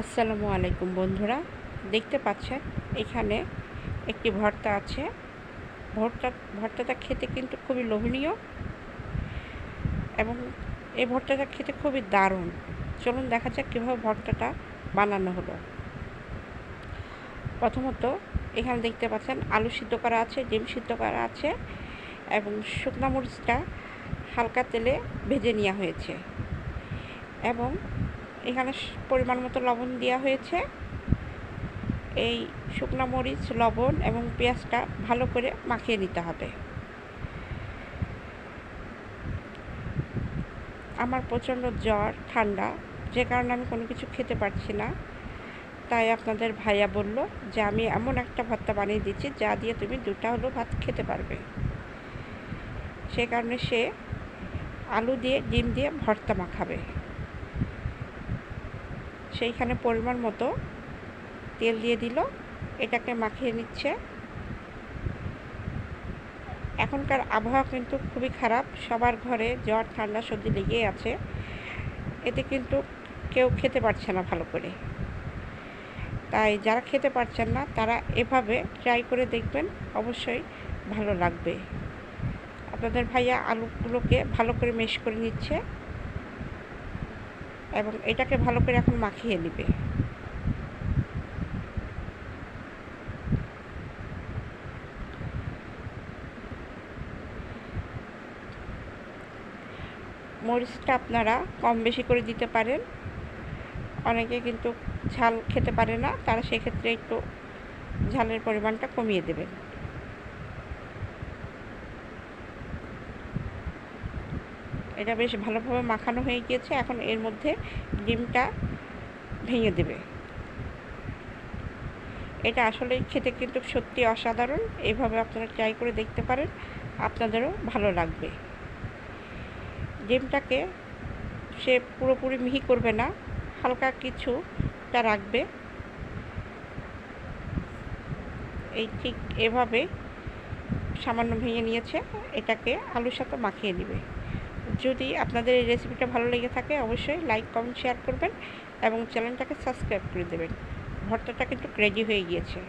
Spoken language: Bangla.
আসসালামু আলাইকুম বন্ধুরা, দেখতে পাচ্ছেন এখানে একটি ভর্তা আছে। ভর্তা, ভর্তাটা খেতে কিন্তু খুবই লোভনীয় এবং এই ভর্তাটা খেতে খুবই দারুণ। চলুন দেখা যাক কীভাবে ভর্তাটা বানানো হলো। প্রথমত এখানে দেখতে পাচ্ছেন আলু সিদ্ধ করা আছে, ডিম সিদ্ধ করা আছে এবং শুকনা মরিচটা হালকা তেলে ভেজে নেওয়া হয়েছে এবং এখানে পরিমাণ মতো লবণ দেওয়া হয়েছে। এই শুকনো মরিচ, লবণ এবং পেঁয়াজটা ভালো করে মাখিয়ে নিতে হবে। আমার প্রচণ্ড জ্বর, ঠান্ডা, যে কারণে আমি কোনো কিছু খেতে পারছি না। তাই আপনাদের ভাইয়া বলল যে, আমি এমন একটা ভর্তা বানিয়ে দিচ্ছি, যা দিয়ে তুমি দুটা হলো ভাত খেতে পারবে। সে কারণে সে আলু দিয়ে, ডিম দিয়ে ভর্তা মাখাবে। সেইখানে পরিমাণ মতো তেল দিয়ে দিল। এটাকে মাখিয়ে নিচ্ছে। এখনকার আবহাওয়া কিন্তু খুবই খারাপ। সবার ঘরে জ্বর, ঠান্ডা, সর্দি লেগেই আছে। এতে কিন্তু কেউ খেতে পারছে না ভালো করে। তাই যারা খেতে পারছেন না, তারা এভাবে ট্রাই করে দেখবেন, অবশ্যই ভালো লাগবে। আপনাদের ভাইয়া আলুগুলোকে ভালো করে মেশ করে নিচ্ছে। এবং এটাকে ভালো করে এখন মাখিয়ে নিবে। মরিচটা আপনারা কম বেশি করে দিতে পারেন। অনেকে কিন্তু ঝাল খেতে পারে না, তারা সেক্ষেত্রে একটু ঝালের পরিমাণটা কমিয়ে দেবেন। এটা বেশ ভালোভাবে মাখানো হয়ে গিয়েছে। এখন এর মধ্যে ডিমটা ভেঙে দেবে। এটা আসলে খেতে কিন্তু সত্যি অসাধারণ। এইভাবে আপনারা ট্রাই করে দেখতে পারেন। আপনাদেরও ভালো লাগবে। ডিমটাকে সে পুরোপুরি মিহি করবে না। হালকা কিছুটা রাখবে। এই ঠিক এভাবে সামান্য ভেঙে নিয়েছে। এটাকে আলুর সাথে মাখিয়ে দিবে যদি আপনাদের এই রেসিপিটা ভালো লেগে থাকে, অবশ্যই লাইক কমেন্ট শেয়ার করবেন এবং চ্যানেলটাকে সাবস্ক্রাইব করে দেবেন। ভর্তাটা কিন্তু রেডি হয়ে গিয়েছে।